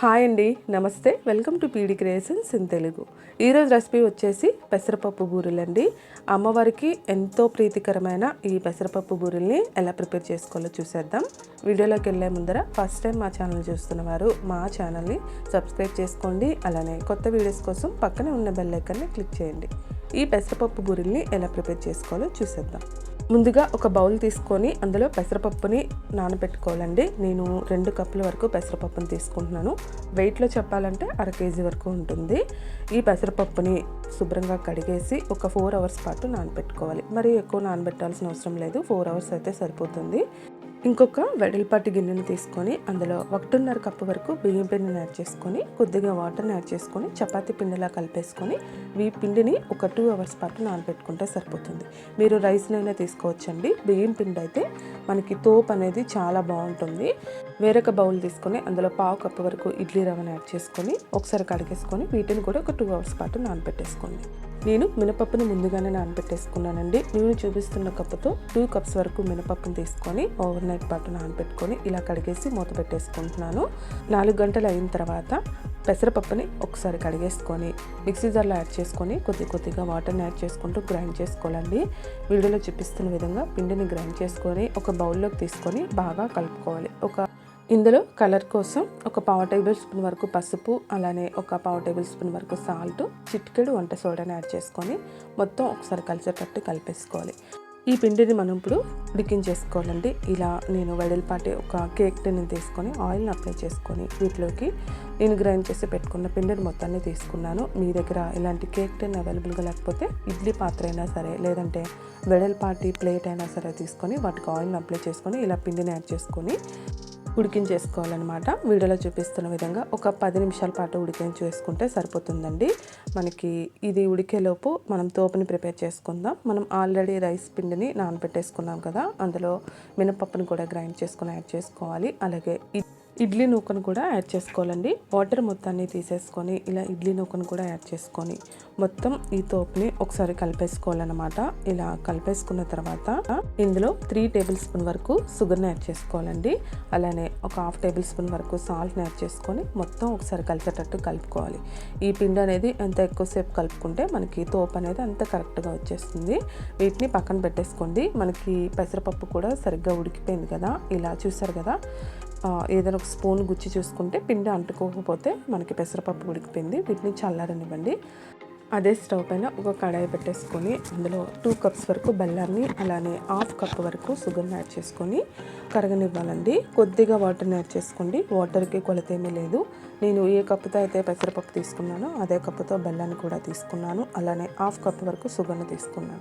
Hi అండి నమస్తే. Welcome to PD creations in Telugu. ఈరోజు రెసిపీ వచ్చేసి పెసరపప్పు బూరెలండి అమ్మవారికి ఎంతో ప్రీతికరమైన ఈ పెసరపప్పు బూరెల్ని ఎలా ప్రిపేర్ చేసుకోవాలో చూసేద్దాం. వీడియోలోకి వెళ్ళే ముందర ఫస్ట్ టైం మా ఛానల్ చూస్తున్న వారు మా ఛానల్ని సబ్స్క్రైబ్ చేసుకోండి. అలానే కొత్త వీడియోస్ కోసం పక్కనే ఉన్న బెల్ ఐకన్ని క్లిక్ చేయండి. ఈ పెసరపప్పు బూరెల్ని ఎలా ప్రిపేర్ చేసుకోవాలో చూసేద్దాం. ముందుగా ఒక బౌల్ తీసుకొని అందులో పెసరపప్పుని నానబెట్టుకోవాలండి. నేను రెండు కప్పుల వరకు పెసరపప్పుని తీసుకుంటున్నాను. వెయిట్లో చెప్పాలంటే అర కేజీ వరకు ఉంటుంది. ఈ పెసరపప్పుని శుభ్రంగా కడిగేసి ఒక ఫోర్ అవర్స్ పాటు నానబెట్టుకోవాలి. మరి ఎక్కువ నానబెట్టాల్సిన అవసరం లేదు. ఫోర్ అవర్స్ అయితే సరిపోతుంది. ఇంకొక వెడల్పాటి గిన్నెను తీసుకొని అందులో ఒకటిన్నర కప్పు వరకు బియ్యం పిండిని యాడ్ చేసుకొని కొద్దిగా వాటర్ని యాడ్ చేసుకొని చపాతీ పిండిలా కలిపేసుకొని ఈ పిండిని ఒక టూ అవర్స్ పాటు నానబెట్టుకుంటే సరిపోతుంది. మీరు రైస్నైనా తీసుకోవచ్చండి. బియ్యం పిండి అయితే మనకి తోపు అనేది చాలా బాగుంటుంది. వేరొక బౌల్ తీసుకొని అందులో పావు కప్పు వరకు ఇడ్లీ రవ్వను యాడ్ చేసుకొని ఒకసారి కడిగేసుకొని వీటిని కూడా ఒక టూ అవర్స్ పాటు నానబెట్టేసుకోండి. నేను మినపప్పుని ముందుగానే నానబెట్టేసుకున్నానండి. నేను చూపిస్తున్న కప్పుతో టూ కప్స్ వరకు మినపప్పుని తీసుకొని ఓవర్ నైట్ పాటు నానబెట్టుకొని ఇలా కడిగేసి మూత పెట్టేసుకుంటున్నాను. నాలుగు గంటలు అయిన తర్వాత పెసరపప్పుని ఒకసారి కడిగేసుకొని మిక్సీ జార్లో యాడ్ చేసుకొని కొద్ది కొద్దిగా వాటర్ని యాడ్ చేసుకుంటూ గ్రైండ్ చేసుకోవాలండి. వీడియోలో చూపిస్తున్న విధంగా పిండిని గ్రైండ్ చేసుకొని ఒక బౌల్లోకి తీసుకొని బాగా కలుపుకోవాలి. ఒక ఇందులో కలర్ కోసం ఒక పావు టేబుల్ స్పూన్ వరకు పసుపు అలానే ఒక పావు టేబుల్ స్పూన్ వరకు సాల్ట్ చిటికెడు వంట సోడాని యాడ్ చేసుకొని మొత్తం ఒకసారి కలిసేటట్టు కలిపేసుకోవాలి. ఈ పిండిని మనం ఇప్పుడు ఉడికించేసుకోవాలండి ఇలా నేను వెడల్పాటి ఒక కేక్ టిన్ తీసుకొని ఆయిల్ని అప్లై చేసుకొని వీటిలోకి నేను గ్రైండ్ చేసి పెట్టుకున్న పిండిని మొత్తాన్ని తీసుకున్నాను. మీ దగ్గర ఇలాంటి కేక్ టిన్ అవైలబుల్గా లేకపోతే ఇడ్లీ పాత్ర అయినా సరే లేదంటే వెడల్పాటి ప్లేట్ అయినా సరే తీసుకొని వాటికి ఆయిల్ని అప్లై చేసుకొని ఇలా పిండిని యాడ్ చేసుకొని ఉడికించేసుకోవాలన్నమాట. వీడియోలో చూపిస్తున్న విధంగా ఒక పది నిమిషాల పాటు ఉడికించేసుకుంటే సరిపోతుందండి. మనకి ఇది ఉడికేలోపు మనం తోపుని ప్రిపేర్ చేసుకుందాం. మనం ఆల్రెడీ రైస్ పిండిని నానబెట్టేసుకున్నాం కదా అందులో మినపప్పుని కూడా గ్రైండ్ చేసుకుని యాడ్ చేసుకోవాలి. అలాగే ఇడ్లీ నూకను కూడా యాడ్ చేసుకోవాలండి. వాటర్ మొత్తాన్ని తీసేసుకొని ఇలా ఇడ్లీ నూకను కూడా యాడ్ చేసుకొని మొత్తం ఈ తోపుని ఒకసారి కలిపేసుకోవాలన్నమాట. ఇలా కలిపేసుకున్న తర్వాత ఇందులో త్రీ టేబుల్ స్పూన్ వరకు షుగర్ని యాడ్ చేసుకోవాలండి. అలానే ఒక హాఫ్ టేబుల్ స్పూన్ వరకు సాల్ట్ని యాడ్ చేసుకొని మొత్తం ఒకసారి కలిసేటట్టు కలుపుకోవాలి. ఈ పిండి అనేది ఎంత ఎక్కువసేపు కలుపుకుంటే మనకి తోపు అనేది అంత కరెక్ట్గా వచ్చేస్తుంది. వీటిని పక్కన పెట్టేసుకోండి. మనకి పెసరపప్పు కూడా సరిగ్గా ఉడికిపోయింది కదా. ఇలా చూసారు కదా? ఏదైనా ఒక స్పూన్ గుచ్చి చూసుకుంటే పిండి అంటుకోకపోతే మనకి పెసరపప్పు ఉడికిపోయింది. వీటిని చల్లారనివ్వండి. అదే స్టవ్ పైన ఒక కడాయి పెట్టేసుకొని అందులో టూ కప్స్ వరకు బెల్లాన్ని అలానే హాఫ్ కప్ వరకు షుగర్ని యాడ్ చేసుకొని కరగనివ్వాలండి. కొద్దిగా వాటర్ని యాడ్ చేసుకోండి. వాటర్కి కొలత ఏమీ లేదు. నేను ఏ కప్పుతో అయితే పెసరపప్పు తీసుకున్నానో అదే కప్పుతో బెల్లాన్ని కూడా తీసుకున్నాను. అలానే హాఫ్ కప్ వరకు షుగర్ని తీసుకున్నాను.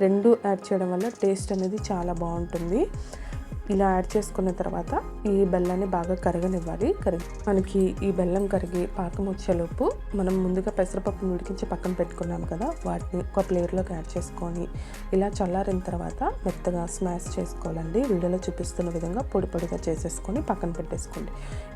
రెండు యాడ్ చేయడం వల్ల టేస్ట్ అనేది చాలా బాగుంటుంది. ఇలా యాడ్ చేసుకున్న తర్వాత ఈ బెల్లాన్ని బాగా కరగనివ్వాలి. కరిగి మనకి ఈ బెల్లం కరిగి పాకం వచ్చేలోపు మనం ముందుగా పెసరపప్పును ఉడికించి పక్కన పెట్టుకున్నాం కదా వాటిని ఒక ప్లేట్లోకి యాడ్ చేసుకొని ఇలా చల్లారిన తర్వాత మెత్తగా స్మాష్ చేసుకోవాలండి. వీడియోలో చూపిస్తున్న విధంగా పొడి పొడిగా చేసేసుకొని పక్కన పెట్టేసుకోండి.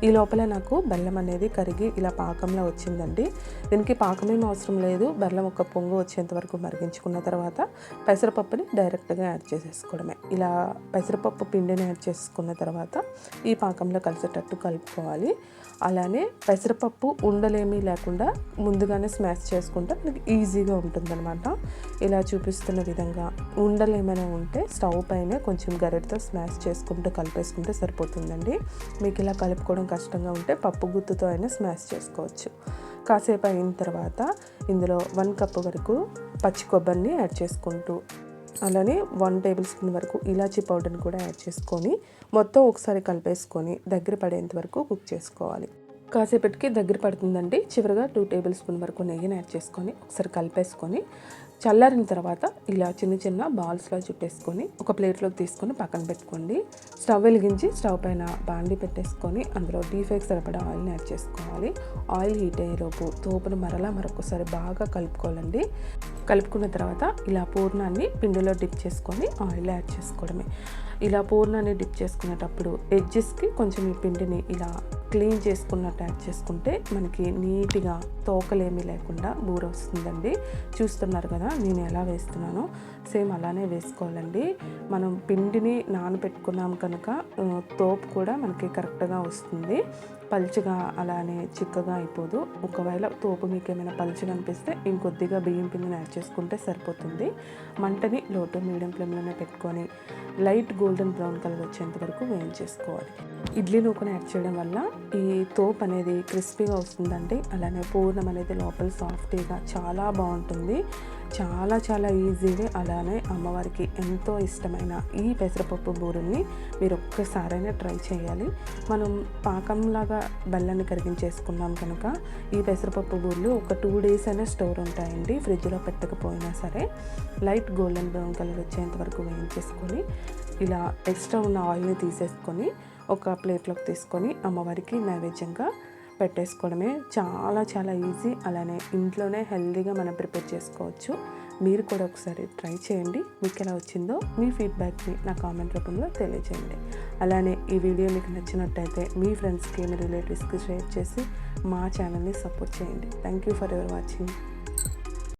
ఈ లోపల నాకు బెల్లం అనేది కరిగి ఇలా పాకంలో వచ్చిందండి. దీనికి పాకమేం అవసరం లేదు. బెల్లం ఒక పొంగు వచ్చేంత వరకు మరిగించుకున్న తర్వాత పెసరపప్పుని డైరెక్ట్గా యాడ్ చేసేసుకోవడమే. ఇలా పెసరపప్పు పిండిని యాడ్ చేసుకున్న తర్వాత ఈ పాకంలో కలిసేటట్టు కలుపుకోవాలి. అలానే పెసరపప్పు ఉండలేమీ లేకుండా ముందుగానే స్మాష్ చేసుకుంటే మనకి ఈజీగా ఉంటుందన్నమాట. ఇలా చూపిస్తున్న విధంగా ఉండలు ఏమైనా ఉంటే స్టవ్ పైన కొంచెం గరెటతో స్మాష్ చేసుకుంటూ కలిపేసుకుంటే సరిపోతుందండి. మీకు ఇలా కలుపుకోవడం కష్టంగా ఉంటే పప్పు గుత్తుతో అయినా స్మాష్ చేసుకోవచ్చు. కాసేపు అయిన తర్వాత ఇందులో వన్ కప్ వరకు పచ్చి కొబ్బరిని యాడ్ చేసుకుంటూ అలానే వన్ టేబుల్ స్పూన్ వరకు ఇలాచీ పౌడర్ని కూడా యాడ్ చేసుకొని మొత్తం ఒకసారి కలిపేసుకొని దగ్గర పడేంత వరకు కుక్ చేసుకోవాలి. కాసేపటికి దగ్గర పడుతుందండి. చివరిగా టూ టేబుల్ స్పూన్ వరకు నెయ్యిని యాడ్ చేసుకొని ఒకసారి కలిపేసుకొని చల్లారిన తర్వాత ఇలా చిన్న చిన్న బాల్స్లో చుట్టేసుకొని ఒక ప్లేట్లోకి తీసుకొని పక్కన పెట్టుకోండి. స్టవ్ వెలిగించి స్టవ్ పైన బాండి పెట్టేసుకొని అందులో డీఫేక్ సరిపడా ఆయిల్ని యాడ్ చేసుకోవాలి. ఆయిల్ హీట్ అయ్యేలోపు తోపును మరలా మరొకసారి బాగా కలుపుకోవాలండి. కలుపుకున్న తర్వాత ఇలా పూర్ణాన్ని పిండిలో డిప్ చేసుకొని ఆయిల్ యాడ్ చేసుకోవడమే. ఇలా పూర్ణాన్ని డిప్ చేసుకునేటప్పుడు ఎడ్జెస్కి కొంచెం ఈ పిండిని ఇలా క్లీన్ చేసుకున్నట్టు యాడ్ చేసుకుంటే మనకి నీట్గా తోకలేమీ లేకుండా బూర వస్తుందండి చూస్తున్నారు కదా? కదా నేను ఎలా వేస్తున్నానో సేమ్ అలానే వేసుకోవాలండి. మనం పిండిని నానబెట్టుకున్నాం కనుక తోపు కూడా మనకి కరెక్ట్గా వస్తుంది. పలుచగా అలానే చిక్కగా అయిపోదు. ఒకవేళ తోపు మీకు ఏమైనా పలుచగా అనిపిస్తే ఇంకొద్దిగా బియ్యం పిండిని యాడ్ చేసుకుంటే సరిపోతుంది. మంటని లోటు మీడియం ఫ్లేమ్లోనే పెట్టుకొని లైట్ గోల్డెన్ బ్రౌన్ కలర్ వచ్చేంత వరకు వేయించేసుకోవాలి. ఇడ్లీ నూకను యాడ్ చేయడం వల్ల ఈ తోపు అనేది క్రిస్పీగా వస్తుందండి. అలానే పూర్ణం అనేది లోపల సాఫ్టీగా చాలా బాగుంటుంది. చాలా చాలా ఈజీగా అలానే అమ్మవారికి ఎంతో ఇష్టమైన ఈ పెసరపప్పు బూరెల్ని మీరు ఒక్కసారైనా ట్రై చేయాలి. మనం పాకంలాగా బెల్లాన్ని కరిగించేసుకున్నాం కనుక ఈ పెసరపప్పు బూరెలు ఒక టూ డేస్ అయినా స్టోర్ ఉంటాయండి ఫ్రిడ్జ్లో పెట్టకపోయినా సరే. లైట్ గోల్డెన్ బ్రౌన్ కలర్ వచ్చేంత వరకు వేయించేసుకొని ఇలా ఎక్స్ట్రా ఉన్న ఆయిల్ని తీసేసుకొని ఒక ప్లేట్లోకి తీసుకొని అమ్మవారికి నైవేద్యంగా పెట్టేసుకోవడమే చాలా చాలా ఈజీ. అలానే ఇంట్లోనే హెల్తీగా మనం ప్రిపేర్ చేసుకోవచ్చు. మీరు కూడా ఒకసారి ట్రై చేయండి. మీకు ఎలా వచ్చిందో మీ ఫీడ్బ్యాక్ని నా కామెంట్ రూపంలో తెలియజేయండి. అలానే ఈ వీడియో మీకు నచ్చినట్టయితే మీ ఫ్రెండ్స్కి మీ రిలేటివ్స్కి షేర్ చేసి మా ఛానల్ని సపోర్ట్ చేయండి. Thank you for ever watching.